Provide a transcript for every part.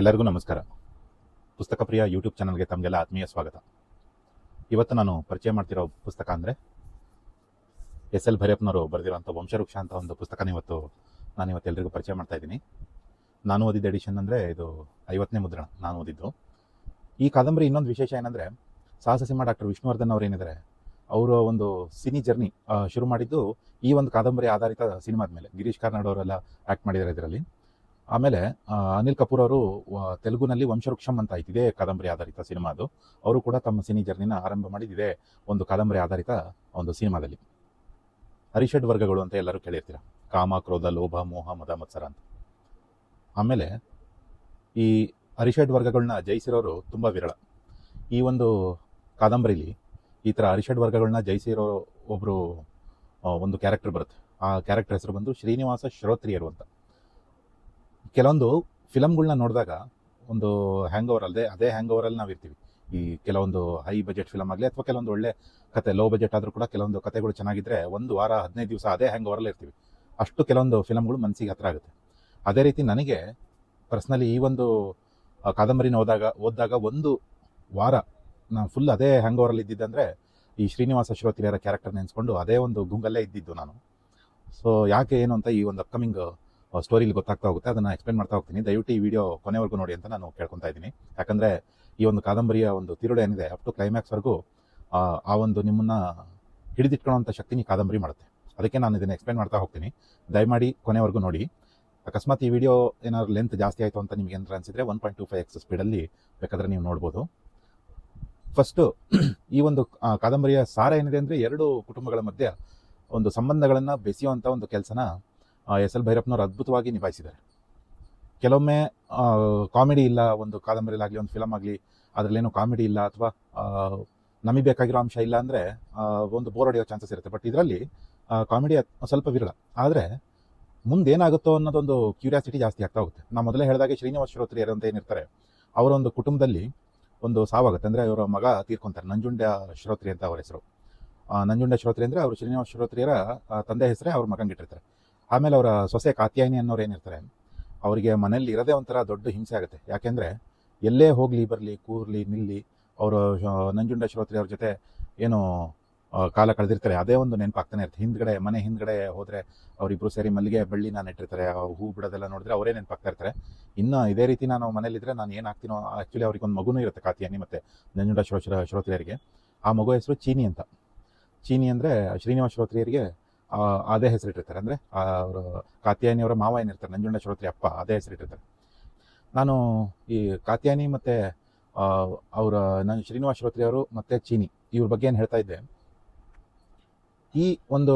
ಎಲ್ಲರಿಗೂ ನಮಸ್ಕಾರ. ಪುಸ್ತಕ ಪ್ರಿಯ ಯೂಟ್ಯೂಬ್ ಚಾನಲ್ಗೆ ತಮಗೆಲ್ಲ ಆತ್ಮೀಯ ಸ್ವಾಗತ. ಇವತ್ತು ನಾನು ಪರಿಚಯ ಮಾಡ್ತಿರೋ ಪುಸ್ತಕ ಅಂದರೆ ಎಸ್ ಎಲ್ ಭೈರಪ್ಪನವರು ಬರೆದಿರೋಂಥ ವಂಶವೃಕ್ಷ ಅಂತ ಒಂದು ಪುಸ್ತಕನ ಇವತ್ತು ನಾನು ಇವತ್ತು ಎಲ್ಲರಿಗೂ ಪರಿಚಯ ಮಾಡ್ತಾ ಇದ್ದೀನಿ. ನಾನು ಓದಿದ್ದ ಎಡಿಷನ್ ಅಂದರೆ ಇದು ಐವತ್ತನೇ ಮುದ್ರಣ ನಾನು ಓದಿದ್ದು. ಈ ಕಾದಂಬರಿ ಇನ್ನೊಂದು ವಿಶೇಷ ಏನಂದರೆ ಸಾಹಸ ಸಿಂಹ ಡಾಕ್ಟರ್ ವಿಷ್ಣುವರ್ಧನ್ ಅವರು ಏನಿದ್ದಾರೆ ಅವರ ಒಂದು ಸಿನಿ ಜರ್ನಿ ಶುರು ಮಾಡಿದ್ದು ಈ ಒಂದು ಕಾದಂಬರಿ ಆಧಾರಿತ ಸಿನಿಮಾದ ಮೇಲೆ. ಗಿರೀಶ್ ಕಾರ್ನಾಡ್ ಅವರೆಲ್ಲ ಆ್ಯಕ್ಟ್ ಮಾಡಿದ್ದಾರೆ ಇದರಲ್ಲಿ. ಆಮೇಲೆ ಅನಿಲ್ ಕಪೂರ್ ಅವರು ತೆಲುಗುನಲ್ಲಿ ವಂಶವೃಕ್ಷಂ ಅಂತ ಇದೆ ಇದೇ ಕಾದಂಬರಿ ಆಧಾರಿತ ಸಿನಿಮಾ ಅದು ಅವರು ಕೂಡ ತಮ್ಮ ಸಿನಿ ಜರ್ನಿನ ಆರಂಭ ಮಾಡಿದಿದೆ, ಒಂದು ಕಾದಂಬರಿ ಆಧಾರಿತ ಒಂದು ಸಿನಿಮಾದಲ್ಲಿ. ಹರಿಷಡ್ ವರ್ಗಗಳು ಅಂತ ಎಲ್ಲರೂ ಕೇಳಿರ್ತೀರ. ಕಾಮ, ಕ್ರೋಧ, ಲೋಭ, ಮೋಹ, ಮದ, ಮತ್ಸರ ಅಂತ. ಆಮೇಲೆ, ಈ ಹರಿಷಡ್ ವರ್ಗಗಳನ್ನ ಜಯಿಸಿರೋರು ತುಂಬ ವಿರಳ. ಈ ಒಂದು ಕಾದಂಬರಿಲಿ ಈ ಥರ ಹರಿಷಡ್ ವರ್ಗಗಳನ್ನ ಜಯಿಸಿರೋ ಒಬ್ಬರು ಒಂದು ಕ್ಯಾರೆಕ್ಟರ್ ಬರುತ್ತೆ. ಆ ಕ್ಯಾರೆಕ್ಟರ್ ಹೆಸರು ಬಂದು ಶ್ರೀನಿವಾಸ ಶ್ರೋತ್ರಿಯರು ಅಂತ. ಕೆಲವೊಂದು ಫಿಲಮ್ಗಳನ್ನ ನೋಡಿದಾಗ ಒಂದು ಹ್ಯಾಂಗ್ ಓವರ್ ಅಲ್ಲದೆ ಅದೇ ಹ್ಯಾಂಗ್ ಓವರಲ್ಲಿ ನಾವು ಇರ್ತೀವಿ ಈ ಕೆಲವೊಂದು ಹೈ ಬಜೆಟ್ ಫಿಲಮ್ ಆಗಲಿ ಅಥವಾ ಕೆಲವೊಂದು ಒಳ್ಳೆ ಕತೆ ಲೋ ಬಜೆಟ್ ಆದರೂ ಕೂಡ ಕೆಲವೊಂದು ಕತೆಗಳು ಚೆನ್ನಾಗಿದ್ರೆ ಒಂದು ವಾರ, ಹದಿನೈದು ದಿವಸ ಅದೇ ಹ್ಯಾಂಗ್ ಓವರಲ್ಲಿ ಇರ್ತೀವಿ. ಅಷ್ಟು ಕೆಲವೊಂದು ಫಿಲಮ್ಗಳು ಮನಸ್ಸಿಗೆ ಹತ್ರ ಆಗುತ್ತೆ. ಅದೇ ರೀತಿ ನನಗೆ ಪರ್ಸ್ನಲಿ ಈ ಒಂದು ಕಾದಂಬರಿನ ಹೋದಾಗ ಓದಿದಾಗ ಒಂದು ವಾರ ನಾನು ಫುಲ್ ಅದೇ ಹ್ಯಾಂಗ್ ಓವರಲ್ಲಿ ಇದ್ದಿದ್ದಂದರೆ ಈ ಶ್ರೀನಿವಾಸ ಶ್ರೋತ್ರಿಯರ ಕ್ಯಾರೆಕ್ಟರ್ ನೆನೆಸ್ಕೊಂಡು ಅದೇ ಒಂದು ಗುಂಗಲ್ಲೇ ಇದ್ದಿದ್ದು ನಾನು. ಸೊ ಯಾಕೆ ಏನು ಅಂತ ಈ ಒಂದು ಅಪ್ಕಮಿಂಗ್ ಸ್ಟೋರಿಲಿ ಗೊತ್ತಾಗ್ತಾ ಹೋಗುತ್ತೆ. ಅದನ್ನು ಎಕ್ಸ್ಪ್ಲೇನ್ ಮಾಡ್ತಾ ಹೋಗ್ತೀನಿ. ದಯವಿಟ್ಟು ಈ ವಿಡಿಯೋ ಕೊನೆವರೆಗೂ ನೋಡಿ ಅಂತ ನಾನು ಕೇಳ್ಕೊತಾ ಇದ್ದೀನಿ. ಯಾಕಂದರೆ ಈ ಒಂದು ಕಾದಂಬರಿಯ ಒಂದು ತಿರುಳು ಏನಿದೆ ಅಪ್ ಟು ಕ್ಲೈಮ್ಯಾಕ್ಸ್ವರೆಗೂ ಆ ಒಂದು ನಿಮ್ಮನ್ನ ಶಕ್ತಿ ಈ ಕಾದಂಬರಿ ಮಾಡುತ್ತೆ. ಅದಕ್ಕೆ ನಾನು ಇದನ್ನು ಎಕ್ಸ್ಪ್ಲೇನ್ ಮಾಡ್ತಾ ಹೋಗ್ತೀನಿ. ದಯಮಾಡಿ ಕೊನೆವರೆಗೂ ನೋಡಿ. ಅಕಸ್ಮಾತ್ ಈ ವಿಡಿಯೋ ಏನಾದ್ರು ಲೆಂತ್ ಜಾಸ್ತಿ ಆಯಿತು ಅಂತ ನಿಮ್ಗೆ ಏನಾರು ಅನಿಸಿದ್ರೆ one point two five x ಸ್ಪೀಡಲ್ಲಿ ಬೇಕಾದ್ರೆ ನೀವು ನೋಡ್ಬೋದು. ಫಸ್ಟು ಈ ಒಂದು ಕಾದಂಬರಿಯ ಸಾರ ಏನಿದೆ ಅಂದರೆ ಎರಡು ಕುಟುಂಬಗಳ ಮಧ್ಯೆ ಒಂದು ಸಂಬಂಧಗಳನ್ನು ಬೆಸೆಯುವಂಥ ಒಂದು ಕೆಲಸನ ಎಸ್ ಎಲ್ ಭೈರಪ್ಪನವರು ಅದ್ಭುತವಾಗಿ ನಿಭಾಯಿಸಿದ್ದಾರೆ. ಕೆಲವೊಮ್ಮೆ ಕಾಮಿಡಿ ಇಲ್ಲ, ಒಂದು ಕಾದಂಬರಿಯಲ್ಲಾಗಲಿ ಒಂದು ಫಿಲಮ್ ಆಗಲಿ, ಅದರಲ್ಲೇನು ಕಾಮಿಡಿ ಇಲ್ಲ ಅಥವಾ ನಮಗೆ ಬೇಕಾಗಿರೋ ಅಂಶ ಇಲ್ಲ ಅಂದರೆ ಒಂದು ಬೋರ್ ಹೊಡೆಯೋ ಚಾನ್ಸಸ್ ಇರುತ್ತೆ. ಬಟ್ ಇದರಲ್ಲಿ ಕಾಮಿಡಿ ಸ್ವಲ್ಪ ವಿರಳ. ಆದರೆ, ಮುಂದೆ ಏನಾಗುತ್ತೋ ಅನ್ನೋದೊಂದು ಕ್ಯೂರಿಯಾಸಿಟಿ ಜಾಸ್ತಿ ಆಗ್ತಾ ಹೋಗುತ್ತೆ. ನಾವು ಮೊದಲೇ ಹೇಳಿದಾಗೆ ಶ್ರೀನಿವಾಸ ಶ್ರೋತ್ರಿಯರು ಅಂತ ಏನಿರ್ತಾರೆ, ಅವರೊಂದು ಕುಟುಂಬದಲ್ಲಿ ಒಂದು ಸಾವಾಗುತ್ತೆ. ಅಂದರೆ ಅವರ ಮಗ ತೀರ್ಕೊಂತಾರೆ ನಂಜುಂಡ ಶ್ರೋತ್ರಿ ಅಂತ ಅವರ ಹೆಸರು. ನಂಜುಂಡ ಶ್ರೋತ್ರಿ ಅಂದರೆ ಅವರು ಶ್ರೀನಿವಾಸ ಶ್ರೋತ್ರಿಯರ ತಂದೆ ಹೆಸರೇ ಅವ್ರ ಮಗಂಗಿಟ್ಟಿರ್ತಾರೆ ಆಮೇಲೆ ಅವರ ಸೊಸೆ ಕಾತ್ಯಾಯಿನಿ ಅನ್ನೋರು ಏನಿರ್ತಾರೆ, ಅವರಿಗೆ ಮನೆಯಲ್ಲಿ ಇರೋದೇ ಒಂಥರ ದೊಡ್ಡ ಹಿಂಸೆ ಆಗುತ್ತೆ. ಯಾಕೆಂದರೆ ಎಲ್ಲೇ ಹೋಗಲಿ, ಬರಲಿ, ಕೂರಲಿ, ನಿಲ್ಲಿ ಅವರು ನಂಜುಂಡ ಶ್ರೋತ್ರಿ ಅವ್ರ ಜೊತೆ ಏನು ಕಾಲ ಕಳೆದಿರ್ತಾರೆ. ಅದೇ ಒಂದು ನೆನಪಾಗ್ತಾನೆ ಇರುತ್ತೆ. ಹಿಂದ್ಗಡೆ, ಮನೆ ಹಿಂದ್ಗಡೆ ಹೋದರೆ ಅವರಿಬ್ಬರು ಸೇರಿ ಮಲ್ಲಿಗೆ ಬಳ್ಳಿನ ನೆಟ್ಟಿರ್ತಾರೆ ಹೂ ಬಿಡೋದೆಲ್ಲ ನೋಡಿದ್ರೆ ಅವರೇ ನೆನಪಾಗ್ತಾ ಇರ್ತಾರೆ. ಇನ್ನು ಇದೇ ರೀತಿ ನಾನು ಮನೇಲಿದ್ದರೆ ನಾನು ಏನು ಆಗ್ತೀನೋ ಆ್ಯಕ್ಚುಲಿ ಅವ್ರಿಗೆ ಒಂದು ಮಗುನೂ ಇರುತ್ತೆ ಕಾತಿಯಾನಿ ಮತ್ತು ನಂಜುಂಡ ಶ್ರೋ, ಶ್ರೋತ್ರಿಯರಿಗೆ. ಆ ಮಗು ಹೆಸರು ಚೀನಿ ಅಂತ. ಚೀನಿ ಅಂದರೆ ಶ್ರೀನಿವಾಸ ಶ್ರೋತ್ರಿಯರಿಗೆ ಅದೇ ಹೆಸರಿಟ್ಟಿರ್ತಾರೆ. ಅಂದರೆ ಅವರು ಕಾತ್ಯಾಯನಿಯವರ ಮಾವ ಏನಿರ್ತಾರೆ, ನಂಜುಂಡ ಶ್ರೋತ್ರಿ ಅಪ್ಪ, ಅದೇ ಹೆಸರಿಟ್ಟಿರ್ತಾರೆ. ನಾನು ಈ ಕಾತ್ಯಾನಿ ಮತ್ತು ಅವರ ನನ್ನ ಶ್ರೀನಿವಾಸ ಶ್ರೋತ್ರಿ ಅವರು ಮತ್ತು ಚೀನಿ, ಇವ್ರ ಬಗ್ಗೆ ಏನು ಹೇಳ್ತಾ ಇದ್ದೆ. ಈ ಒಂದು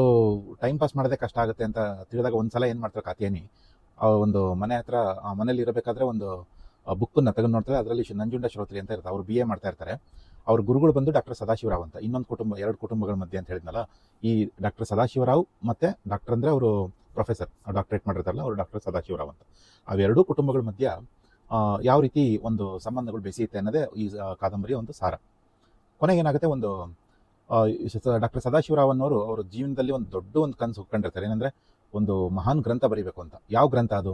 ಟೈಮ್ ಪಾಸ್ ಮಾಡೋದೇ ಕಷ್ಟ ಆಗುತ್ತೆ ಅಂತ ತಿಳಿದಾಗ ಒಂದು ಸಲ ಏನು ಮಾಡ್ತಾರೆ ಕಾತ್ಯಾನಿ ಆ ಒಂದು ಮನೆ ಹತ್ರ, ಆ ಮನೇಲಿ ಇರಬೇಕಾದ್ರೆ ಒಂದು ಬುಕ್ಕನ್ನು ತೆಗೆದು ನೋಡ್ತಾರೆ. ಅದರಲ್ಲಿ ನಂಜುಂಡ ಶ್ರೋತ್ರಿ ಅಂತ ಇರ್ತಾರೆ ಅವ್ರು ಬಿ ಎ ಮಾಡ್ತಾ ಇರ್ತಾರೆ. ಅವ್ರ ಗುರುಗಳು ಬಂದು ಡಾಕ್ಟರ್ ಸದಾಶಿವರಾವ್ ಅಂತ. ಇನ್ನೊಂದು ಕುಟುಂಬ, ಎರಡು ಕುಟುಂಬಗಳ ಮಧ್ಯೆ ಅಂತ ಹೇಳಿದ್ನಲ್ಲ, ಈ ಡಾಕ್ಟರ್ ಸದಾಶಿವರಾವ್ ಮತ್ತೆ ಡಾಕ್ಟರ್ ಅಂದರೆ ಅವರು ಪ್ರೊಫೆಸರ್ ಡಾಕ್ಟರೇಟ್ ಮಾಡಿರ್ತಾರಲ್ಲ, ಅವರು ಡಾಕ್ಟರ್ ಸದಾಶಿವರಾವ್ ಅಂತ. ಅವೆರಡೂ ಕುಟುಂಬಗಳ ಮಧ್ಯ ಯಾವ ರೀತಿ ಒಂದು ಸಂಬಂಧಗಳು ಬೆಸೆಯುತ್ತೆ ಅನ್ನೋದೇ ಈ ಕಾದಂಬರಿಯ ಒಂದು ಸಾರ. ಕೊನೆಗೇನಾಗುತ್ತೆ ಒಂದು ಡಾಕ್ಟರ್ ಸದಾಶಿವರಾವ್ ಅನ್ನೋರು ಅವ್ರ ಜೀವನದಲ್ಲಿ ಒಂದು ದೊಡ್ಡ ಒಂದು ಕನಸು ಕಂಡಿರ್ತಾರೆ. ಏನಂದ್ರೆ, ಒಂದು ಮಹಾನ್ ಗ್ರಂಥ ಬರೀಬೇಕು ಅಂತ. ಯಾವ ಗ್ರಂಥ ಅದು?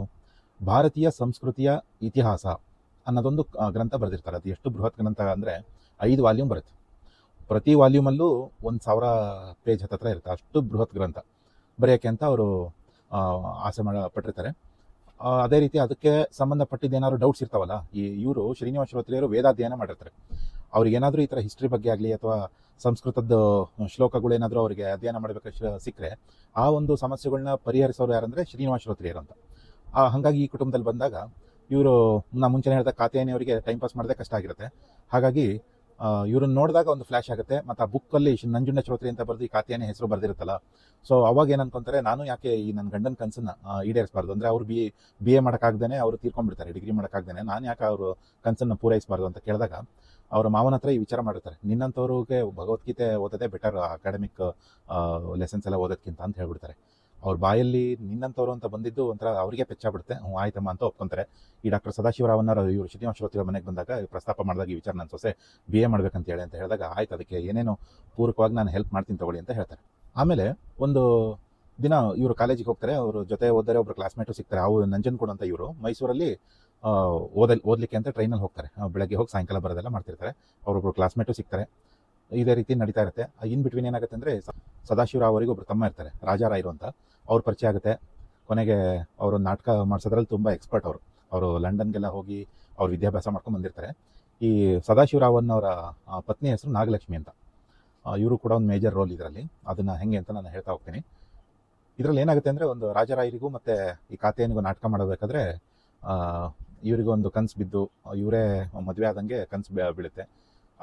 ಭಾರತೀಯ ಸಂಸ್ಕೃತಿಯ ಇತಿಹಾಸ ಅನ್ನೋದೊಂದು ಗ್ರಂಥ ಬರೆದಿರ್ತಾರೆ. ಅದು ಎಷ್ಟು ಬೃಹತ್ ಗ್ರಂಥ ಅಂದರೆ ಐದು ವಾಲ್ಯೂಮ್ ಬರುತ್ತೆ. ಪ್ರತಿ ವಾಲ್ಯೂಮಲ್ಲೂ ಒಂದು ಸಾವಿರ ಪೇಜ್ ಹತ್ತತ್ರ ಇರುತ್ತೆ. ಅಷ್ಟು ಬೃಹತ್ ಗ್ರಂಥ. ಬರೆಯೋಕ್ಕೆ ಅಂತ ಅವರು ಆಸೆ ಮಾಡ, ಪಟ್ಟಿರ್ತಾರೆ. ಅದೇ ರೀತಿ ಅದಕ್ಕೆ ಸಂಬಂಧಪಟ್ಟಿದ್ದು ಏನಾದ್ರು ಡೌಟ್ಸ್ ಇರ್ತಾವಲ್ಲ, ಈ ಇವರು ಶ್ರೀನಿವಾಸ ಶ್ರೋತ್ರಿಯರು ವೇದಾಧ್ಯಯನ ಮಾಡಿರ್ತಾರೆ. ಅವ್ರಿಗೇನಾದರೂ ಈ ಥರ ಹಿಸ್ಟ್ರಿ ಬಗ್ಗೆ ಆಗಲಿ ಅಥವಾ ಸಂಸ್ಕೃತದ ಶ್ಲೋಕಗಳು ಏನಾದರೂ ಅವರಿಗೆ ಅಧ್ಯಯನ ಮಾಡಬೇಕು ಸಿಕ್ಕರೆ, ಆ ಒಂದು ಸಮಸ್ಯೆಗಳನ್ನ ಪರಿಹರಿಸೋರು ಯಾರಂದರೆ ಶ್ರೀನಿವಾಸ ಶ್ರೋತ್ರಿಯರು ಅಂತ. ಹಾಗಾಗಿ ಈ ಕುಟುಂಬದಲ್ಲಿ ಬಂದಾಗ ಇವರು, ನಾ ಮುಂಚೆನೇ ಹೇಳಿದ ಖಾತೆಯನ್ನೇ ಅವರಿಗೆ ಟೈಮ್ ಪಾಸ್ ಮಾಡೋದೇ ಕಷ್ಟ ಆಗಿರುತ್ತೆ. ಹಾಗಾಗಿ ಇವ್ರನ್ನ ನೋಡಿದಾಗ ಒಂದು ಫ್ಲಾಶ್ ಆಗುತ್ತೆ. ಮತ್ತು ಆ ಬುಕ್ಕಲ್ಲಿ ನಂಜುಂಡ ಚೌತ್ರಿ ಅಂತ ಬರೆದು ಈ ಖಾತೆಯೇ ಹೆಸರು ಬರೆದಿರುತ್ತಲ್ಲ. ಸೊ ಅವಾಗ ಏನು ನಾನು ಯಾಕೆ ಈ ನನ್ನ ಗಂಡನ ಕನಸನ್ನ ಈಡೇರಿಸಬಾರ್ದು? ಅಂದರೆ ಅವ್ರು ಬಿ ಬಿ ಎ ಮಾಡೋಕ್ಕಾಗ್ದೇ ಅವ್ರು ತೀರ್ಕೊಂಡ್ಬಿಡ್ತಾರೆ, ಡಿಗ್ರಿ ಮಾಡೋಕ್ಕಾಗ್ದೇ ನಾನು ಯಾಕೆ ಅವರು ಕನಸನ್ನು ಪೂರೈಸಬಾರ್ದು ಅಂತ ಕೇಳಿದಾಗ, ಅವರ ಮಾವನ ಹತ್ರ ಈ ವಿಚಾರ ಮಾಡಿರ್ತಾರೆ. ನಿನ್ನಂಥವ್ರಿಗೆ ಭಗವದ್ಗೀತೆ ಓದೋದೇ ಬೆಟರ್ ಅಕಾಡೆಮಿಕ್ ಲೆಸನ್ಸ್ ಎಲ್ಲ ಓದೋದಕ್ಕಿಂತ ಅಂತ ಹೇಳ್ಬಿಡ್ತಾರೆ. ಅವ್ರ ಬಾಯಲ್ಲಿ ನಿನ್ನಂಥವ್ರು ಅಂತ ಬಂದಿದ್ದು ಒಂಥರ ಅವರಿಗೆ ಪೆಚ್ಚಾಗ್ಬಿಡುತ್ತೆ ಹ್ಞೂ, ಆಯ್ತಮ್ಮ ಅಂತ ಒಪ್ಕೊಂತಾರೆ. ಈ ಡಾಕ್ಟರ್ ಸದಾಶಿವರಾವನ್ನ ಇವರು ಶ್ರೀನಿವಾಸ ಶ್ರೋತ್ರಿಯ ಮನೆಗೆ ಬಂದಾಗ ಪ್ರಸ್ತಾಪ ಮಾಡಿದಾಗ ಈ ವಿಚಾರ ನನ್ನ ಸೊಸೆ ಬಿ ಎ ಮಾಡ್ಬೇಕಂತ ಹೇಳಿ ಅಂತ ಹೇಳಿದಾಗ, ಆಯ್ತು, ಅದಕ್ಕೆ ಏನೇನು ಪೂರಕವಾಗಿ ನಾನು ಹೆಲ್ಪ್ ಮಾಡ್ತೀನಿ ತಗೊಳ್ಳಿ ಅಂತ ಹೇಳ್ತಾರೆ. ಆಮೇಲೆ ಒಂದು ದಿನ ಇವರು ಕಾಲೇಜಿಗೆ ಹೋಗ್ತಾರೆ, ಅವ್ರ ಜೊತೆ ಓದರೆ ಒಬ್ರು ಕ್ಲಾಸ್ಮೇಟು ಸಿಗ್ತಾರೆ. ಅವ್ರು ನಂಜನಗೂಡು ಅಂತ ಇವರು. ಮೈಸೂರಲ್ಲಿ ಓದಲ್, ಓದಲಿಕ್ಕೆ ಅಂತ ಟ್ರೈನಲ್ಲಿ ಹೋಗ್ತಾರೆ. ಬೆಳಗ್ಗೆ ಹೋಗಿ ಸಾಯಂಕಾಲ ಬರೋದೆಲ್ಲ ಮಾಡ್ತಿರ್ತಾರೆ. ಅವರೊಬ್ರು ಕ್ಲಾಸ್ಮೇಟು ಸಿಗ್ತಾರೆ. ಇದೇ ರೀತಿ ನಡೀತಾ ಇರುತ್ತೆ. ಇನ್ ಬಿಟ್ವೀನ್ ಏನಾಗುತ್ತೆ ಅಂದರೆ ಸದಾಶಿವರಾವ್ ಅವರಿಗೆ ಒಬ್ರು ತಮ್ಮ ಇರ್ತಾರೆ, ರಾಜಾರಾಯರು ಅಂತ. ಅವ್ರ ಪರಿಚಯ ಆಗುತ್ತೆ. ಕೊನೆಗೆ ಅವರು ನಾಟಕ ಮಾಡಿಸೋದ್ರಲ್ಲಿ ತುಂಬ ಎಕ್ಸ್ಪರ್ಟ್ ಅವರು. ಅವರು ಲಂಡನ್ಗೆಲ್ಲ ಹೋಗಿ ಅವ್ರು ವಿದ್ಯಾಭ್ಯಾಸ ಮಾಡ್ಕೊಂಡು ಬಂದಿರ್ತಾರೆ. ಈ ಸದಾಶಿವರಾವನ್ ಅವರ ಪತ್ನಿ ಹೆಸರು ನಾಗಲಕ್ಷ್ಮಿ ಅಂತ. ಇವರು ಕೂಡ ಒಂದು ಮೇಜರ್ ರೋಲ್ ಇದರಲ್ಲಿ. ಅದನ್ನು ಹೆಂಗೆ ಅಂತ ನಾನು ಹೇಳ್ತಾ ಹೋಗ್ತೀನಿ. ಇದರಲ್ಲಿ ಏನಾಗುತ್ತೆ ಅಂದರೆ ಒಂದು ರಾಜರಾಯರಿಗೂ ಮತ್ತು ಈ ಖಾತೆಯನಿಗೂ ನಾಟಕ ಮಾಡಬೇಕಾದ್ರೆ ಇವರಿಗೂ ಒಂದು ಕನ್ಸು ಬಿದ್ದು, ಇವರೇ ಮದುವೆ ಆದಂಗೆ ಕನ್ಸು ಬೀಳುತ್ತೆ.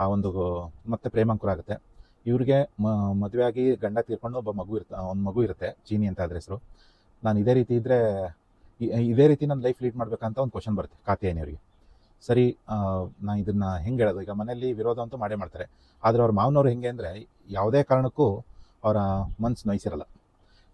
ಆ ಒಂದು ಮತ್ತೆ ಪ್ರೇಮಾಂಕುರ ಆಗುತ್ತೆ. ಇವ್ರಿಗೆ ಮದುವೆ ಆಗಿ ಗಂಡ ತೀರ್ಕೊಂಡು ಒಬ್ಬ ಮಗು ಇರ್ತ, ಒಂದು ಮಗು ಇರುತ್ತೆ, ಚೀನಿ ಅಂತ ಅದ್ರ ಹೆಸರು. ನಾನು ಇದೇ ರೀತಿ ಇದ್ದರೆ ಇದೇ ರೀತಿ ನನ್ನ ಲೈಫ್ ಲೀಡ್ ಮಾಡಬೇಕಂತ ಒಂದು ಕ್ವಶನ್ ಬರುತ್ತೆ ಕಾತೆಯನಿಯವರಿಗೆ ಸರಿ ನಾನು ಇದನ್ನು ಹೆಂಗೆ ಹೇಳೋದು? ಈಗ ಮನೆಯಲ್ಲಿ ವಿರೋಧ ಅಂತೂ ಮಾಡೇ ಮಾಡ್ತಾರೆ. ಆದರೆ ಅವ್ರ ಮಾವನವ್ರು ಹೆಂಗೆ ಅಂದರೆ, ಯಾವುದೇ ಕಾರಣಕ್ಕೂ ಅವರ ಮನ್ಸು ನೋಯಿಸಿರಲ್ಲ.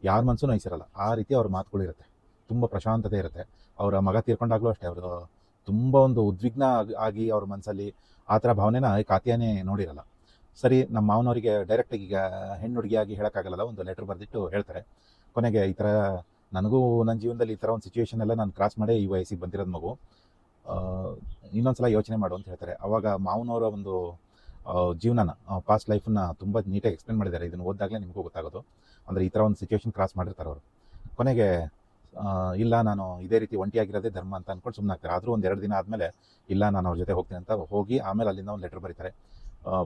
ಯಾರ ಮನಸ್ಸು ನೋಯಿಸಿರಲ್ಲ. ಆ ರೀತಿ ಅವ್ರ ಮಾತುಗಳಿರುತ್ತೆ ತುಂಬ ಪ್ರಶಾಂತತೆ ಇರುತ್ತೆ. ಅವರ ಮಗ ತೀರ್ಕೊಂಡಾಗಲೂ ಅಷ್ಟೇ ಅವರು ತುಂಬ ಒಂದು ಉದ್ವಿಗ್ನ ಆಗಿ- ಅವ್ರ ಮನಸ್ಸಲ್ಲಿ ಆ ಥರ ಭಾವನೆನ ಕಾತಿಯಾನೇ ನೋಡಿರಲ್ಲ. ಸರಿ, ನಮ್ಮ ಮಾವನವರಿಗೆ ಡೈರೆಕ್ಟಾಗಿ ಈಗ ಹೆಣ್ಣು ಹುಡುಗಿಯಾಗಿ ಹೇಳೋಕ್ಕಾಗಲ್ಲ ಒಂದು ಲೆಟರ್ ಬರೆದಿಟ್ಟು ಹೇಳ್ತಾರೆ. ಕೊನೆಗೆ ಈ ಥರ ನನಗೂ ನನ್ನ ಜೀವನದಲ್ಲಿ ಈ ಥರ ಒಂದು ಸಿಚುವೇಶನ್ ಎಲ್ಲ ನಾನು ಕ್ರಾಸ್ ಮಾಡೇ ಈ ವಯಸ್ಸಿಗೆ ಬಂದಿರೋದು ಮಗು. ಇನ್ನೊಂದು ಇನ್ನೊಂದ್ಸಲ ಯೋಚನೆ ಮಾಡು ಅಂತ ಹೇಳ್ತಾರೆ. ಅವಾಗ ಮಾವನವರ ಒಂದು ಜೀವನನ ಪಾಸ್ಟ್ ಲೈಫನ್ನ ತುಂಬ ನೀಟಾಗಿ ಎಕ್ಸ್ಪ್ಲೇನ್ ಮಾಡಿದ್ದಾರೆ. ಇದನ್ನು ಓದಿದಾಗಲೇ ನಿಮಗೂ ಗೊತ್ತಾಗೋದು. ಅಂದರೆ ಈ ಥರ ಒಂದು ಸಿಚುವೇಶನ್ ಕ್ರಾಸ್ ಮಾಡಿರ್ತಾರೆ ಅವರು. ಕೊನೆಗೆ ಇಲ್ಲ, ನಾನು ಇದೇ ರೀತಿ ಒಂಟಿಯಾಗಿರೋದೇ ಧರ್ಮ ಅಂತ ಅಂದ್ಕೊಂಡು ಸುಮ್ಮನೆ ಆಗ್ತಾರೆ ಆದರೂ ಒಂದು ಎರಡು ದಿನ ಆದಮೇಲೆ, ಇಲ್ಲ, ನಾನು ಅವ್ರ ಜೊತೆ ಹೋಗ್ತೀನಿ ಅಂತ ಹೋಗಿ ಆಮೇಲೆ ಅಲ್ಲಿಂದ ಒಂದು ಲೆಟರ್ ಬರೀತಾರೆ.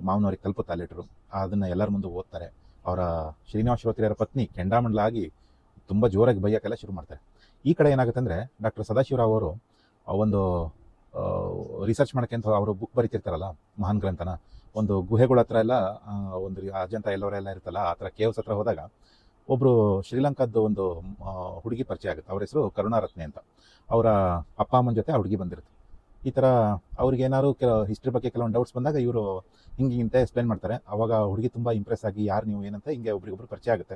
ಮಾವನವ್ರಿಗೆ ತಲುಪುತ್ತೆ ಆ ಲೆಟ್ರು ಅದನ್ನು ಎಲ್ಲರ ಮುಂದೆ ಓದ್ತಾರೆ. ಅವರ ಶ್ರೀನಿವಾಸ ಶ್ರೋತ್ರಿಯರ ಪತ್ನಿ ಕೆಂಡಾಮಂಡಲ ಆಗಿ ತುಂಬ ಜೋರಾಗಿ ಬೈಯೋಕ್ಕೆಲ್ಲ ಶುರು ಮಾಡ್ತಾರೆ. ಈ ಕಡೆ ಏನಾಗುತ್ತೆ ಅಂದರೆ ಡಾಕ್ಟರ್ ಸದಾಶಿವರಾವ್ ಅವರು ಒಂದು ರಿಸರ್ಚ್ ಮಾಡೋಕ್ಕೆ ಅಂತ ಅವರು ಬುಕ್ ಬರೀತಿರ್ತಾರಲ್ಲ, ಮಹಾನ್ ಗ್ರಂಥನ, ಒಂದು ಗುಹೆಗಳ ಹತ್ರ ಎಲ್ಲ ಒಂದು ಅಜಂತ ಎಲ್ಲವರೆಲ್ಲ ಇರುತ್ತಲ್ಲ, ಆ ಥರ ಕೇವ್ಸ್ ಹತ್ರ ಹೋದಾಗ ಒಬ್ಬರು ಶ್ರೀಲಂಕಾದ್ದು ಒಂದು ಹುಡುಗಿ ಪರಿಚಯ ಆಗುತ್ತೆ. ಅವ್ರ ಹೆಸರು ಕರುಣಾರತ್ನೆ ಅಂತ. ಅವರ ಅಪ್ಪ, ಅಮ್ಮನ ಜೊತೆ ಆ ಹುಡುಗಿ ಬಂದಿರುತ್ತೆ. ಈ ಥರ ಅವ್ರಿಗೇನಾದ್ರು ಕೆಲ ಹಿಸ್ಟ್ರಿ ಬಗ್ಗೆ ಕೆಲವೊಂದು ಡೌಟ್ಸ್ ಬಂದಾಗ ಇವರು ಹಿಂಗೆ ಹಿಂಗೆ ಎಕ್ಸ್ಪ್ಲೇನ್ ಮಾಡ್ತಾರೆ. ಅವಾಗ ಹುಡುಗಿ ತುಂಬ ಇಂಪ್ರೆಸ್ ಆಗಿ ಯಾರು ನೀವು ಏನಂತ? ಹಿಂಗೆ ಒಬ್ರಿಗೊಬ್ರು ಪರಿಚಯ ಆಗುತ್ತೆ.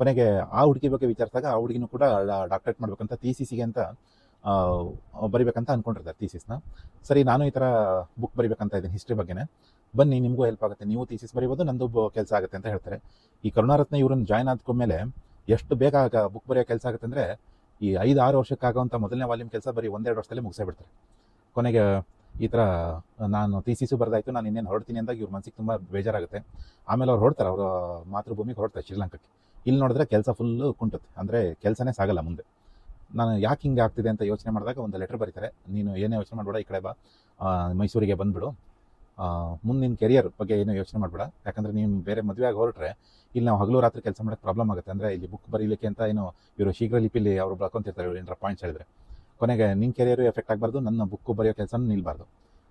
ಕೊನೆಗೆ ಆ ಹುಡುಗಿ ಬಗ್ಗೆ ವಿಚಾರಿಸಿದಾಗ ಆ ಹುಡುಗಿನೂ ಕೂಡ ಡಾಕ್ಟ್ರೇಟ್ ಮಾಡ್ಬೇಕಂತ ತೀಸಿಸಿಗೆ ಅಂತ ಆ, ಬರಿಬೇಕಂತ ಅನ್ಕೊಂಡಿರ್ತಾರೆ ಥೀಸಿಸ್ನ ಸರಿ ನಾನು ಈ ಥರ ಬುಕ್ ಬರಿಬೇಕಂತ ಇದ್ದೀನಿ ಹಿಸ್ಟ್ರಿ ಬಗ್ಗೆನೇ. ಬನ್ನಿ ನಿಮಗೂ ಹೆಲ್ಪ್ ಆಗುತ್ತೆ. ನೀವು ಥೀಸಿಸ್ ಬರಿಬೋದು ನಂದು ಕೆಲಸ ಆಗುತ್ತೆ ಅಂತ ಹೇಳ್ತಾರೆ. ಈ ಕರುಣಾರತ್ನ ಇವ್ರನ್ನ ಜಾಯ್ನ್ ಆದ್ಕೊಂಡ್ಮೇಲೆ ಎಷ್ಟು ಬೇಗ ಆಗ ಬುಕ್ ಬರೆಯೋ ಕೆಲಸ ಆಗುತ್ತೆ ಅಂದರೆ ಈ ಐದು ಆರು ವರ್ಷಕ್ಕಾಗುವಂಥ ಮೊದಲನೇ ವಾಲ್ಯೂಮ್ ಕೆಲಸ ಬರೀ ಒಂದೆರಡು ವರ್ಷದಲ್ಲಿ ಮುಗಿಸೇ ಬಿಡ್ತಾರೆ. ಕೊನೆಗೆ ಈ ಥರ ನಾನು ಥೀಸಿಸು ಬರ್ದಾಯ್ತು, ನಾನು ಇನ್ನೇನು ಹೊರಡ್ತೀನಿ ಅಂದಾಗ ಇವ್ರ ಮನಸ್ಸಿಗೆ ತುಂಬ ಬೇಜಾರಾಗುತ್ತೆ. ಆಮೇಲೆ ಅವ್ರು ಹೊರಡ್ತಾರೆ, ಅವರು ಮಾತೃಭೂಮಿಗೆ ಹೊರಡ್ತಾರೆ ಶ್ರೀಲಂಕಾಕ್ಕೆ. ಇಲ್ಲಿ ನೋಡಿದ್ರೆ ಕೆಲಸ ಫುಲ್ಲು ಕುಂಟುತ್ತೆ. ಅಂದರೆ ಕೆಲಸನೇ ಸಾಗಲ್ಲ ಮುಂದೆ. ನಾನು ಯಾಕೆ ಹಿಂಗೆ ಆಗ್ತಿದೆ ಅಂತ ಯೋಚನೆ ಮಾಡಿದಾಗ ಒಂದು ಲೆಟರ್ ಬರೀತಾರೆ. ನೀನು ಏನೇ ಯೋಚನೆ ಮಾಡಬೇಡ, ಈ ಕಡೆ ಬಾ. ಮೈಸೂರಿಗೆ ಬಂದುಬಿಡು. ಮುಂದೆ ನಿನ್ನ ಕೆರಿಯರ್ ಬಗ್ಗೆ ಏನೂ ಯೋಚನೆ ಮಾಡಬೇಡ. ಯಾಕಂದರೆ ನೀವು ಬೇರೆ ಮದುವೆಯಾಗಿ ಹೊರಟ್ರೆ, ಇಲ್ಲಿ ನಾವು ಹಗಲು ರಾತ್ರಿ ಕೆಲಸ ಮಾಡೋಕ್ಕೆ ಪ್ರಾಬ್ಲಮ್ ಆಗುತ್ತೆ. ಅಂದರೆ ಇಲ್ಲಿ ಬುಕ್ ಬರೀಲಿಕ್ಕೆ ಅಂತ ಏನು, ಇವರು ಶೀಘ್ರ ಲಿಪಿಲಿ ಅವರು ಬರ್ಕೊಂತಿರ್ತಾರೆ ಇವ್ರು ಏನಾರ ಪಾಯಿಂಟ್ಸ್ ಹೇಳಿದ್ರೆ. ಕೊನೆಗೆ ನಿನ್ನ ಕೆರಿಯರು ಎಫೆಕ್ಟ್ ಆಗಬಾರ್ದು, ನನ್ನ ಬುಕ್ಕು ಬರೆಯೋ ಕೆಲಸ ನಿಲ್ಬಾರ್ದು.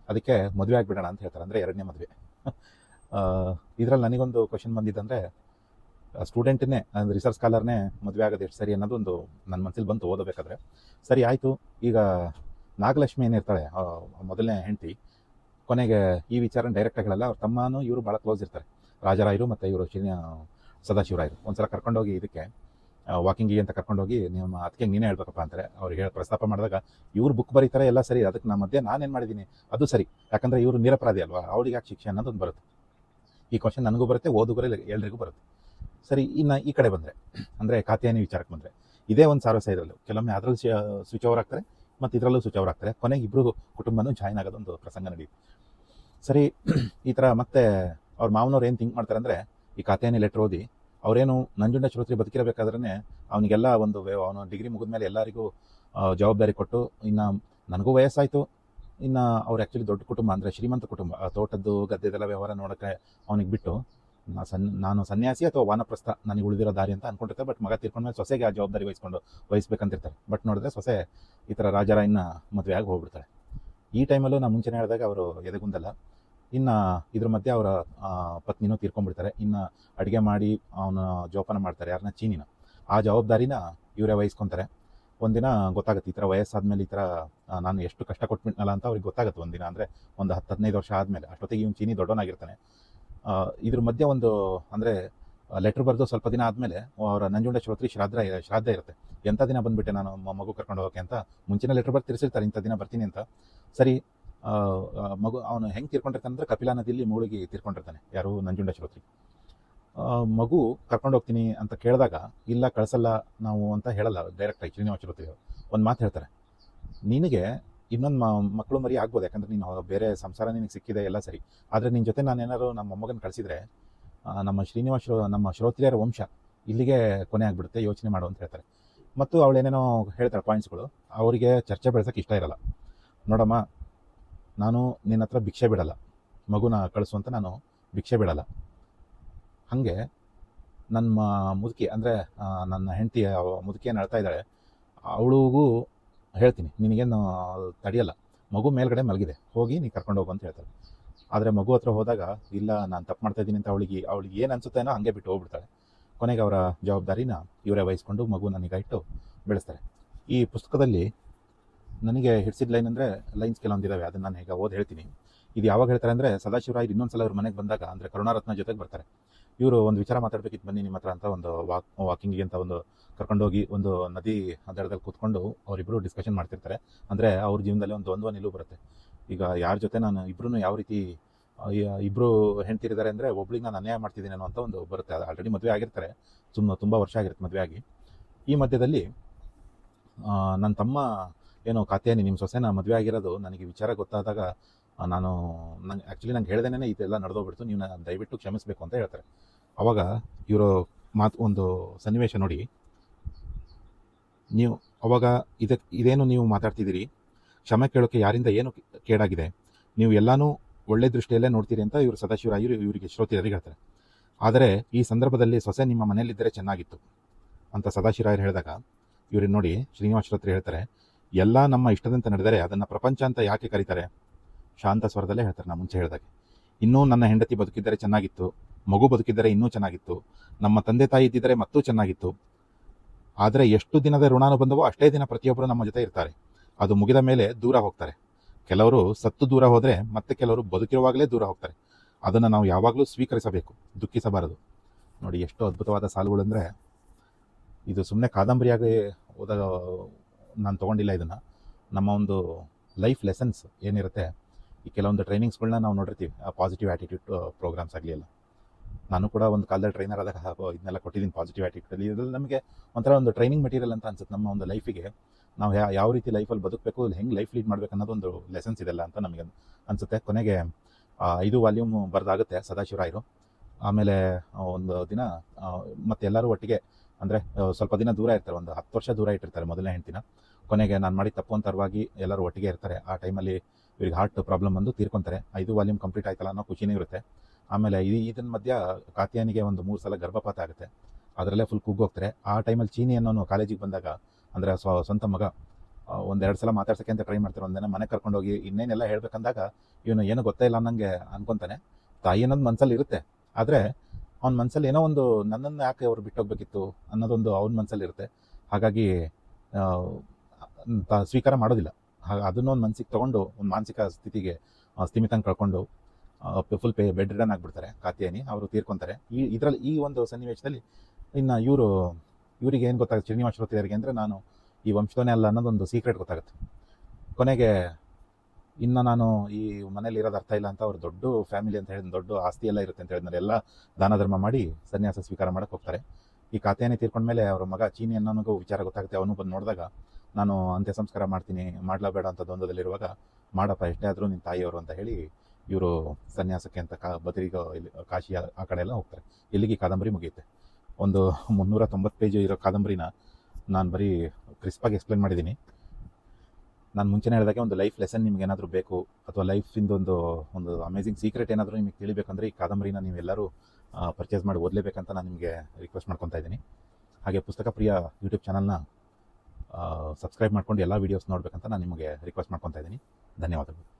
ಅದಕ್ಕೆ ಮದುವೆ ಆಗಿಬಿಡೋಣ ಅಂತ ಹೇಳ್ತಾರೆ. ಅಂದರೆ ಎರಡನೇ ಮದುವೆ. ಇದರಲ್ಲಿ ನನಗೊಂದು ಕ್ವಶನ್ ಬಂದಿದ್ದಂದರೆ ಸ್ಟೂಡೆಂಟನ್ನೇ ಅಂದರೆ ರಿಸರ್ಚ್ ಸ್ಕಾಲರ್ನೇ ಮದುವೆ ಆಗೋದು ಎಷ್ಟು ಸರಿ ಅನ್ನೋದು ಒಂದು ನನ್ನ ಮನಸ್ಸಲ್ಲಿ ಬಂತು ಓದಬೇಕಾದ್ರೆ. ಸರಿ, ಆಯಿತು. ಈಗ ನಾಗಲಕ್ಷ್ಮಿ ಏನಿರ್ತಾಳೆ ಮೊದಲನೇ ಹೆಂಡತಿ. ಕೊನೆಗೆ ಈ ವಿಚಾರ ಡೈರೆಕ್ಟಾಗಿ ಹೇಳಲ್ಲ. ಅವ್ರ ತಮ್ಮನೂ ಇವರು ಭಾಳ ಕ್ಲೋಸ್ ಇರ್ತಾರೆ. ರಾಜರಾಯರು ಮತ್ತು ಇವರು ಶ್ರೀ ಸದಾಶಿವರಾಯರು ಒಂದ್ಸಲ ಕರ್ಕೊಂಡೋಗಿ ಇದಕ್ಕೆ ವಾಕಿಂಗಿಗೆ ಅಂತ ಕರ್ಕೊಂಡೋಗಿ ನಿಮ್ಮ ಅದಕ್ಕೆ ನೀನೇ ಹೇಳ್ಬೇಕಪ್ಪ ಅಂತಾರೆ. ಅವ್ರಿಗೆ ಹೇಳಿ ಪ್ರಸ್ತಾಪ ಮಾಡಿದಾಗ ಇವ್ರು ಬುಕ್ ಬರೀತಾರೆ, ಎಲ್ಲ ಸರಿ, ಅದಕ್ಕೆ ನಮ್ಮ ಮಧ್ಯೆ ನಾನೇನು ಮಾಡಿದ್ದೀನಿ? ಅದು ಸರಿ. ಯಾಕಂದರೆ ಇವರು ನಿರಪರಾಧಿ ಅಲ್ವಾ? ಅವ್ರಿಗೆ ಯಾಕೆ ಶಿಕ್ಷೆ ಅನ್ನೋದೊಂದು ಬರುತ್ತೆ. ಈ ಕ್ವಶನ್ ನನಗೂ ಬರುತ್ತೆ ಓದುಗರಲ್ಲಿ ಎಲ್ರಿಗೂ ಬರುತ್ತೆ. ಸರಿ, ಇನ್ನು ಈ ಕಡೆ ಬಂದರೆ, ಅಂದರೆ ಖಾತೆಯಾನಿ ವಿಚಾರಕ್ಕೆ ಬಂದರೆ, ಇದೇ ಒಂದು ಸಾರಸ್ಯ ಇದರಲ್ಲೂ ಕೆಲವೊಮ್ಮೆ ಅದರಲ್ಲಿ ಸ್ವಿಚ್ ಓವರ್ ಆಗ್ತಾರೆ, ಮತ್ತು ಇದರಲ್ಲೂ ಸ್ವಿಚ್ ಓವರ್ ಆಗ್ತಾರೆ. ಕೊನೆಗೆ ಇಬ್ಬರು ಕುಟುಂಬನೂ ಜಾಯ್ನ್ ಆಗೋದೊಂದು ಪ್ರಸಂಗ ನಡೆಯುತ್ತೆ. ಸರಿ, ಈ ಥರ ಮತ್ತೆ ಅವ್ರ ಮಾವನವ್ರು ಏನು ಥಿಂಕ್ ಮಾಡ್ತಾರೆ ಅಂದರೆ, ಈ ಖಾತೆಯಾನಿ ಲೆಟ್ರ್ ಓದಿ ಅವರೇನು ನಂಜುಂಡ ಶ್ರೋತ್ರಿ ಬದುಕಿರಬೇಕಾದ್ರೆ ಅವನಿಗೆಲ್ಲ ಒಂದು ಅವನು ಡಿಗ್ರಿ ಮುಗಿದ ಮೇಲೆ ಎಲ್ಲರಿಗೂ ಜವಾಬ್ದಾರಿ ಕೊಟ್ಟು, ಇನ್ನು ನನಗೂ ವಯಸ್ಸಾಯಿತು. ಇನ್ನು ಅವ್ರು ಆ್ಯಕ್ಚುಲಿ ದೊಡ್ಡ ಕುಟುಂಬ ಅಂದರೆ ಶ್ರೀಮಂತ ಕುಟುಂಬ. ತೋಟದ್ದು, ಗದ್ದೆದೆಲ್ಲ ವ್ಯವಹಾರ ನೋಡೋಕ್ಕೆ ಅವನಿಗೆ ಬಿಟ್ಟು ಸನ್, ನಾನು ಸನ್ಯಾಸಿ ಅಥವಾ ವಾನಪ್ರಸ್ಥ, ನನಗೆ ಉಳಿದಿರೋ ದಾರಿ ಅಂತ ಅನ್ಕೊಂಡಿರ್ತಾರೆ. ಬಟ್ ಮಗ ತೀರ್ಕೊಂಡ್ಮೇಲೆ ಸೊಸೆಗೆ ಆ ಜವಾಬ್ದಾರಿ ವಹಿಸ್ಕೊಂಡು, ವಹಿಸ್ಬೇಕಂತಿರ್ತಾರೆ. ಬಟ್ ನೋಡಿದ್ರೆ ಸೊಸೆ ಈ ಥರ ರಾಜಾರಾಯನ್ನ ಮದುವೆ ಆಗಿ ಹೋಗ್ಬಿಡ್ತಾಳೆ. ಈ ಟೈಮಲ್ಲೂ ನಾನು ಮುಂಚೆನೇ ಹೇಳಿದಾಗ ಅವರು ಎದೆಗುಂದಲ್ಲ. ಇನ್ನು ಇದ್ರ ಮಧ್ಯೆ ಅವರ ಪತ್ನಿನೂ ತೀರ್ಕೊಂಡ್ಬಿಡ್ತಾರೆ. ಇನ್ನು ಅಡುಗೆ ಮಾಡಿ ಅವನ ಜೋಪಾನ ಮಾಡ್ತಾರೆ ಯಾರನ್ನ ಚೀನಿನ. ಆ ಜವಾಬ್ದಾರಿನ ಇವರೇ ವಹಿಸ್ಕೊತಾರೆ. ಒಂದಿನ ಗೊತ್ತಾಗುತ್ತೆ, ಈ ಥರ ವಯಸ್ಸಾದ್ಮೇಲೆ ಈ ಥರ ನಾನು ಎಷ್ಟು ಕಷ್ಟ ಕೊಟ್ಬಿಟ್ನಲ್ಲ ಅಂತ ಅವ್ರಿಗೆ ಗೊತ್ತಾಗುತ್ತೆ ಒಂದಿನ. ಅಂದರೆ ಒಂದು ಹತ್ತು ಹದಿನೈದು ವರ್ಷ ಆದಮೇಲೆ, ಅಷ್ಟೊತ್ತಿಗೆ ಇವ್ನು ಚೀನಿ ದೊಡ್ಡವನಾಗಿರ್ತಾನೆ. ಇದ್ರ ಮಧ್ಯೆ ಒಂದು, ಅಂದರೆ ಲೆಟ್ರ್ ಬರೆದು ಸ್ವಲ್ಪ ದಿನ ಆದಮೇಲೆ ಅವರ ನಂಜುಂಡ ಶ್ರೋತ್ರಿ ಶ್ರಾದ್ರ ಶ್ರಾದ್ದ ಇರುತ್ತೆ. ಎಂಥ ದಿನ ಬಂದುಬಿಟ್ಟೆ ನಾನು ಮಗು ಕರ್ಕೊಂಡು ಹೋಗೋಕೆ ಅಂತ ಮುಂಚಿನ ಲೆಟ್ರ್ ಬರ್ದು ತಿರ್ಸಿರ್ತಾರೆ, ಇಂಥ ದಿನ ಬರ್ತೀನಿ ಅಂತ. ಸರಿ ಮಗು ಅವನು ಹೆಂಗೆ ತೀರ್ಕೊಂಡಿರ್ತಾನೆ ಅಂದರೆ ಕಪಿಲಾ ನದಿಯಲ್ಲಿ ಮುಳುಗಿ ತೀರ್ಕೊಂಡಿರ್ತಾನೆ. ಯಾರು? ನಂಜುಂಡ ಆ, ಮಗು ಕರ್ಕೊಂಡು ಹೋಗ್ತೀನಿ ಅಂತ ಕೇಳಿದಾಗ ಇಲ್ಲ ಕಳಿಸಲ್ಲ ನಾವು ಅಂತ ಹೇಳಲ್ಲ ಡೈರೆಕ್ಟಾಗಿ ಶ್ರೀನಿವಾಸ ಶ್ರೋತ್ರಿ ಒಂದು ಮಾತು ಹೇಳ್ತಾರೆ. ನಿನಗೆ ಇನ್ನೊಂದು ಮಕ್ಕಳು ಮರಿ ಆಗ್ಬೋದು ಯಾಕಂದ್ರೆ ನೀನು ಬೇರೆ ಸಂಸಾರ ನಿನಗೆ ಸಿಕ್ಕಿದೆ ಎಲ್ಲ ಸರಿ. ಆದರೆ ನಿನ್ನ ಜೊತೆ ನಾನು ಏನಾದ್ರು ನಮ್ಮ ಮೊಮ್ಮಗನ ಕಳಿಸಿದ್ರೆ ನಮ್ಮ ಶ್ರೀನಿವಾಸ ಶ್ರೋ- ನಮ್ಮ ಶ್ರೋತ್ರಿಯರ ವಂಶ ಇಲ್ಲಿಗೆ ಕೊನೆ ಆಗಿಬಿಡುತ್ತೆ ಯೋಚನೆ ಮಾಡು ಅಂತ ಹೇಳ್ತಾರೆ. ಮತ್ತು ಅವಳೇನೇನೋ ಹೇಳ್ತಾಳೆ ಪಾಯಿಂಟ್ಸ್ಗಳು ಅವರಿಗೆ ಚರ್ಚೆ ಬೆಳೆಸೋಕೆ ಇಷ್ಟ ಇರಲ್ಲ. ನೋಡಮ್ಮ ನಾನು ನಿನ್ನ ಹತ್ರ ಭಿಕ್ಷೆ ಬಿಡಲ್ಲ. ಮಗುನ ಕಳಿಸು ಅಂತ ನಾನು ಭಿಕ್ಷೆ ಬಿಡಲ್ಲ. ಹಾಗೆ ನನ್ನ ಮುದುಕಿ, ಅಂದರೆ ನನ್ನ ಹೆಂಡತಿ ಮುದುಕಿ ಏನು ಹೇಳ್ತಾ ಇದ್ದಾಳೆ ಅವಳಿಗೂ ಹೇಳ್ತೀನಿ, ನಿನಗೇನು ತಡೆಯಲ್ಲ. ಮಗು ಮೇಲ್ಗಡೆ ಮಲಗಿದೆ. ಹೋಗಿ ನೀ ಕರ್ಕೊಂಡು ಹೋಗು ಅಂತ ಹೇಳ್ತಾಳೆ. ಆದರೆ ಮಗು ಹತ್ರ ಹೋದಾಗ, ಇಲ್ಲ, ನಾನು ತಪ್ಪು ಮಾಡ್ತಾ ಇದ್ದೀನಿ ಅಂತ ಅವಳಿಗೆ ಅವಳಿಗೆ ಏನು ಅನ್ಸುತ್ತೇನೋ ಹಂಗೆ ಬಿಟ್ಟು ಹೋಗ್ಬಿಡ್ತಾಳೆ. ಕೊನೆಗೆ ಅವರ ಜವಾಬ್ದಾರಿನ ಇವರೇ ವಹಿಸ್ಕೊಂಡು ಮಗು ನನಗೆ ಇಟ್ಟು ಬೆಳೆಸ್ತಾರೆ. ಈ ಪುಸ್ತಕದಲ್ಲಿ ನನಗೆ ಹಿಡಿಸಿದ ಲೈನ್ ಅಂದರೆ ಲೈನ್ಸ್ ಕೆಲವೊಂದಿದ್ದಾವೆ ಅದನ್ನು ನಾನು ಈಗ ಓದಿ ಹೇಳ್ತೀನಿ. ಇದು ಯಾವಾಗ ಹೇಳ್ತಾರೆ ಅಂದರೆ ಸದಾಶಿವರಾಯ್ ಇನ್ನೊಂದು ಸಲ ಅವ್ರ ಮನೆಗೆ ಬಂದಾಗ ಅಂದರೆ ಕರುಣಾರತ್ನ ಜೊತೆಗೆ ಬರ್ತಾರೆ. ಇವರು ಒಂದು ವಿಚಾರ ಮಾತಾಡಬೇಕಿತ್ತು ಬನ್ನಿ ನಿಮ್ಮ ಹತ್ರ ಅಂತ ಒಂದು ವಾಕ್ ವಾಕಿಂಗಿಗೆ ಅಂತ ಒಂದು ಕರ್ಕೊಂಡೋಗಿ ಒಂದು ನದಿ ದಡದಲ್ಲಿ ಕೂತ್ಕೊಂಡು ಅವರಿಬ್ಬರು ಡಿಸ್ಕಷನ್ ಮಾಡ್ತಿರ್ತಾರೆ. ಅಂದರೆ ಅವ್ರ ಜೀವನದಲ್ಲಿ ಒಂದು ದ್ವಂದ್ವ ನಿಲುವು ಬರುತ್ತೆ. ಈಗ ಯಾರ ಜೊತೆ ನಾನು ಇಬ್ಬರೂ ಯಾವ ರೀತಿ ಇಬ್ಬರು ಹೆಣ್ತಿರಿದ್ದಾರೆ ಅಂದರೆ ಒಬ್ಳಿಗೆ ನಾನು ಅನ್ಯಾಯ ಮಾಡ್ತಿದ್ದೀನಿ ಅನ್ನೋ ಅಂತ ಒಂದು ಬರುತ್ತೆ. ಅದು ಆಲ್ರೆಡಿ ಮದುವೆ ಆಗಿರ್ತಾರೆ. ತುಂಬ ತುಂಬ ವರ್ಷ ಆಗಿರುತ್ತೆ ಮದುವೆ ಆಗಿ ಈ ಮಧ್ಯದಲ್ಲಿ ನನ್ನ ತಮ್ಮ ಏನೋ ಖಾತೆಯಾನಿ ನಿಮ್ಮ ಸೊಸೆನ ಮದುವೆ ಆಗಿರೋದು ನನಗೆ ವಿಚಾರ ಗೊತ್ತಾದಾಗ ನಾನು ನಂಗೆ ಆ್ಯಕ್ಚುಲಿ ನಂಗೆ ಹೇಳ್ದೇನೆ ಇದೆಲ್ಲ ನಡೆದೋಗ್ಬಿಡ್ತು, ನೀವು ನಾನು ದಯವಿಟ್ಟು ಕ್ಷಮಿಸಬೇಕು ಅಂತ ಹೇಳ್ತಾರೆ. ಅವಾಗ ಇವರು ಮಾತು, ಒಂದು ಸನ್ನಿವೇಶ ನೋಡಿ. ನೀವು, ಅವಾಗ ಇದಕ್ಕೆ ಇದೇನು ನೀವು ಮಾತಾಡ್ತಿದ್ದೀರಿ? ಕ್ಷಮೆ ಕೇಳೋಕ್ಕೆ ಯಾರಿಂದ ಏನು ಕೇಡಾಗಿದೆ? ನೀವು ಎಲ್ಲಾನು ಒಳ್ಳೆ ದೃಷ್ಟಿಯಲ್ಲೇ ನೋಡ್ತೀರಿ ಅಂತ ಇವರು ಸದಾಶಿವರಾಯರು ಇವರಿಗೆ ಶ್ರೋತಿಯರಿಗೆ ಹೇಳ್ತಾರೆ. ಆದರೆ ಈ ಸಂದರ್ಭದಲ್ಲಿ ಸೊಸೆ ನಿಮ್ಮ ಮನೆಯಲ್ಲಿದ್ದರೆ ಚೆನ್ನಾಗಿತ್ತು ಅಂತ ಸದಾಶಿವರಾಯರು ಹೇಳಿದಾಗ ಇವ್ರಿಗೆ ನೋಡಿ ಶ್ರೀನಿವಾಸ ಶ್ರೋತ್ರಿ ಹೇಳ್ತಾರೆ ಎಲ್ಲ ನಮ್ಮ ಇಷ್ಟದಂತೆ ನಡೆದರೆ ಅದನ್ನು ಪ್ರಪಂಚ ಅಂತ ಯಾಕೆ ಕರೀತಾರೆ? ಶಾಂತ ಸ್ವರದಲ್ಲೇ ಹೇಳ್ತಾರೆ ನಾನು ಮುಂಚೆ ಹೇಳಿದಾಗೆ. ಇನ್ನೂ ನನ್ನ ಹೆಂಡತಿ ಬದುಕಿದ್ದರೆ ಚೆನ್ನಾಗಿತ್ತು, ಮಗು ಬದುಕಿದ್ದರೆ ಇನ್ನೂ ಚೆನ್ನಾಗಿತ್ತು, ನಮ್ಮ ತಂದೆ ತಾಯಿ ಇದ್ದಿದ್ದರೆ ಮತ್ತೂ ಚೆನ್ನಾಗಿತ್ತು. ಆದರೆ ಎಷ್ಟು ದಿನದ ಋಣಾನು ಬಂದವೋ ಅಷ್ಟೇ ದಿನ ಪ್ರತಿಯೊಬ್ಬರು ನಮ್ಮ ಜೊತೆ ಇರ್ತಾರೆ. ಅದು ಮುಗಿದ ಮೇಲೆ ದೂರ ಹೋಗ್ತಾರೆ. ಕೆಲವರು ಸತ್ತು ದೂರ ಹೋದರೆ ಮತ್ತೆ ಕೆಲವರು ಬದುಕಿರುವಾಗಲೇ ದೂರ ಹೋಗ್ತಾರೆ. ಅದನ್ನು ನಾವು ಯಾವಾಗಲೂ ಸ್ವೀಕರಿಸಬೇಕು, ದುಃಖಿಸಬಾರದು. ನೋಡಿ, ಎಷ್ಟು ಅದ್ಭುತವಾದ ಸಾಲುಗಳಂದರೆ ಇದು ಸುಮ್ಮನೆ ಕಾದಂಬರಿಯಾಗಿ ಓದ ನಾನು ತೊಗೊಂಡಿಲ್ಲ ಇದನ್ನು. ನಮ್ಮ ಒಂದು ಲೈಫ್ ಲೆಸನ್ಸ್ ಏನಿರುತ್ತೆ ಈ ಕೆಲವೊಂದು ಟ್ರೈನಿಂಗ್ಸ್ಗಳನ್ನ ನಾವು ನೋಡಿರ್ತೀವಿ. ಪಾಸಿಟಿವ್ ಆ್ಯಟಿಟ್ಯೂಡ್ ಪ್ರೋಗ್ರಾಮ್ಸ್ ಆಗಲಿ ಎಲ್ಲ. ನಾನು ಕೂಡ ಒಂದು ಕಾಲದಲ್ಲಿ ಟ್ರೈನರ್ ಆದಾಗ ಇದನ್ನೆಲ್ಲ ಕೊಟ್ಟಿದ್ದೀನಿ ಪಾಸಿಟಿವ್ ಆ್ಯಟಿಟ್ಯೂಡಲ್ಲಿ ಇದರಲ್ಲಿ ನಮಗೆ ಒಂಥರ ಒಂದು ಟ್ರೈನಿಂಗ್ ಮೆಟೀರಿಯಲ್ ಅಂತ ಅನ್ಸುತ್ತೆ ನಮ್ಮ ಒಂದು ಲೈಫಿಗೆ ನಾವು ಯಾವ ರೀತಿ ಲೈಫಲ್ಲಿ ಬದುಕಬೇಕು ಹೆಂಗೆ ಲೈಫ್ ಲೀಡ್ ಮಾಡಬೇಕು ಅನ್ನೋದೊಂದು ಲೆಸನ್ಸ್ ಇದೆಲ್ಲ ಅಂತ ನಮಗೆ ಅನಿಸುತ್ತೆ. ಕೊನೆಗೆ ಆ, ಐದು ವಾಲ್ಯೂಮ್ ಬರೆದಾಗುತ್ತೆ ಸದಾಶಿವರಾಯರು ಆಮೇಲೆ ಒಂದು ದಿನ ಮತ್ತೆಲ್ಲರೂ ಒಟ್ಟಿಗೆ ಅಂದರೆ ಸ್ವಲ್ಪ ದಿನ ದೂರ ಇರ್ತಾರೆ ಒಂದು ಹತ್ತು ವರ್ಷ ದೂರ ಇಟ್ಟಿರ್ತಾರೆ ಮೊದಲನೇ ಹೆಂಡ್ತಿನ. ಕೊನೆಗೆ ನಾನು ಮಾಡಿ ತಪ್ಪು ಅಂತರವಾಗಿ ಎಲ್ಲರೂ ಒಟ್ಟಿಗೆ ಇರ್ತಾರೆ. ಆ ಟೈಮಲ್ಲಿ ಇವ್ರಿಗೆ ಹಾರ್ಟ್ ಪ್ರಾಬ್ಲಮ್ ಬಂದು ತೀರ್ಕೊಂತಾರೆ. ಐದು ವಾಲ್ಯೂಮ್ ಕಂಪ್ಲೀಟ್ ಆಯ್ತಲ್ಲ ಅನ್ನೋ ಖುಷಿನೇ ಇರುತ್ತೆ. ಆಮೇಲೆ ಈ ಇದನ್ನ ಮಧ್ಯ ಕಾತ್ಯಾನಿಗೆ ಒಂದು ಮೂರು ಸಲ ಗರ್ಭಪಾತ ಆಗುತ್ತೆ. ಅದರಲ್ಲೇ ಫುಲ್ ಕುಗ್ಗೋಗ್ತಾರೆ ಆ ಟೈಮಲ್ಲಿ ಚೀನಿ ಅನ್ನೋನು ಕಾಲೇಜಿಗೆ ಬಂದಾಗ ಅಂದರೆ ಸ್ವ ಸ್ವಂತ ಮಗ ಒಂದೆರಡು ಸಲ ಮಾತಾಡ್ಸೋಕೆ ಅಂತ ಟ್ರೈ ಮಾಡ್ತಾರೆ. ಒಂದಿನ ಮನೆ ಕರ್ಕೊಂಡೋಗಿ ಇನ್ನೇನೆಲ್ಲ ಹೇಳ್ಬೇಕಂದಾಗ ಇವನು ಏನು ಗೊತ್ತೇ ಇಲ್ಲ ಅನ್ನಂಗೆ ಅನ್ಕೊತಾನೆ. ತಾಯಿ ಅನ್ನೋದು ಮನಸ್ಸಲ್ಲಿ ಇರುತ್ತೆ. ಆದರೆ ಅವ್ನ ಮನಸ್ಸಲ್ಲಿ ಏನೋ ಒಂದು ನನ್ನನ್ನು ಯಾಕೆ ಅವ್ರು ಬಿಟ್ಟೋಗ್ಬೇಕಿತ್ತು ಅನ್ನೋದೊಂದು ಅವ್ನ ಮನಸ್ಸಲ್ಲಿರುತ್ತೆ ಹಾಗಾಗಿ ಆ, ತ- ಸ್ವೀಕಾರ ಮಾಡೋದಿಲ್ಲ. ಹಾಗ ಅದನ್ನು ಒಂದು ಮನಸ್ಸಿಗೆ ತೊಗೊಂಡು, ಒಂದು ಮಾನಸಿಕ ಸ್ಥಿತಿಗೆ ಸ್ಥಿಮಿತಂಗೆ ಕಳ್ಕೊಂಡು ಫುಲ್ ಪೇ ಬೆಡ್ ರಿಡನ್ ಆಗಿಬಿಡ್ತಾರೆ ಕಾತ್ಯಾನಿ ಅವರು ತೀರ್ಕೊತಾರೆ. ಈ, ಇದರಲ್ಲಿ, ಈ ಒಂದು ಸನ್ನಿವೇಶದಲ್ಲಿ ಇನ್ನು ಇವರು, ಇವರಿಗೆ ಏನು ಗೊತ್ತಾಗುತ್ತೆ, ಶ್ರೀನಿವಾಸ ಶ್ರೋತಿಯರಿಗೆ ಅಂದರೆ ನಾನು ಈ ವಂಶದವನೇ ಅಲ್ಲ ಅನ್ನೋದೊಂದು ಸೀಕ್ರೆಟ್ ಗೊತ್ತಾಗುತ್ತೆ. ಕೊನೆಗೆ ಇನ್ನು ನಾನು ಈ ಮನೇಲಿ ಇರೋದು ಅರ್ಥ ಇಲ್ಲ ಅಂತ ಅವ್ರು ದೊಡ್ಡ ಫ್ಯಾಮಿಲಿ ಅಂತ ಹೇಳಿದ ದೊಡ್ಡ ಆಸ್ತಿ ಎಲ್ಲ ಇರುತ್ತೆ ಅಂತ ಹೇಳಿದ್ಮೇಲೆ ಎಲ್ಲ ದಾನ ಧರ್ಮ ಮಾಡಿ ಸನ್ಯಾಸ ಸ್ವೀಕಾರ ಮಾಡೋಕ್ಕೆ ಹೋಗ್ತಾರೆ. ಈ ಖಾತೆಯನ್ನೇ ತೀರ್ಕೊಂಡ್ಮೇಲೆ ಅವ್ರ ಮಗ ಚೀನಿ ಅನ್ನೋನಿಗೂ ವಿಚಾರ ಗೊತ್ತಾಗುತ್ತೆ, ಅವನು ಬಂದು ನೋಡಿದಾಗ ನಾನು ಅಂತ್ಯ ಸಂಸ್ಕಾರ ಮಾಡ್ತೀನಿ, ಮಾಡಲಬೇಡ ಅಂತ ದ್ವಂದ್ವದಲ್ಲಿರುವಾಗ, ಮಾಡಪ್ಪ, ಎಷ್ಟೇ ಆದರೂ ನಿನ್ನ ತಾಯಿಯವರು ಅಂತ ಹೇಳಿ ಇವರು ಸನ್ಯಾಸಕ್ಕೆ ಅಂತ ಕಾ, ಬದರಿಗ ಇಲ್ಲಿ, ಕಾಶಿ ಆ- ಕಡೆ ಎಲ್ಲ ಹೋಗ್ತಾರೆ. ಇಲ್ಲಿಗೆ ಕಾದಂಬರಿ ಮುಗಿಯುತ್ತೆ. ಒಂದು ಮುನ್ನೂರ ತೊಂಬತ್ತು ಪೇಜ್ ಇರೋ ಕಾದಂಬರಿನ ನಾನು ಬರೀ ಕ್ರಿಸ್ಪಾಗಿ ಎಕ್ಸ್ಪ್ಲೇನ್ ಮಾಡಿದ್ದೀನಿ. ನಾನು ಮುಂಚೆನೇ ಹೇಳಿದಾಗೆ ಒಂದು ಲೈಫ್ ಲೆಸನ್ ನಿಮ್ಗೆ ಏನಾದರೂ ಬೇಕು, ಅಥವಾ ಲೈಫಿಂದ ಒಂದು ಒಂದು ಅಮೇಝಿಂಗ್ ಸೀಕ್ರೆಟ್ ಏನಾದರೂ ನಿಮಗೆ ತಿಳಿಬೇಕಂದ್ರೆ ಈ ಕಾದಂಬರಿನ ನೀವೆಲ್ಲರೂ ಪರ್ಚೇಸ್ ಮಾಡಿ ಓದಲೇಬೇಕಂತ ನಾನು ನಿಮಗೆ ರಿಕ್ವೆಸ್ಟ್ ಮಾಡ್ಕೊತಾ ಇದ್ದೀನಿ. ಹಾಗೆ ಪುಸ್ತಕ ಪ್ರಿಯ ಯೂಟ್ಯೂಬ್ ಚಾನಲ್ನ ಸಬ್ಸ್ಕ್ರೈಬ್ ಮಾಡ್ಕೊಂಡು ಎಲ್ಲ ವೀಡಿಯೋಸ್ ನೋಡಬೇಕಂತ ನಾನು ನಿಮಗೆ ರಿಕ್ವೆಸ್ಟ್ ಮಾಡ್ಕೊತಾ ಇದ್ದೀನಿ. ಧನ್ಯವಾದಗಳು.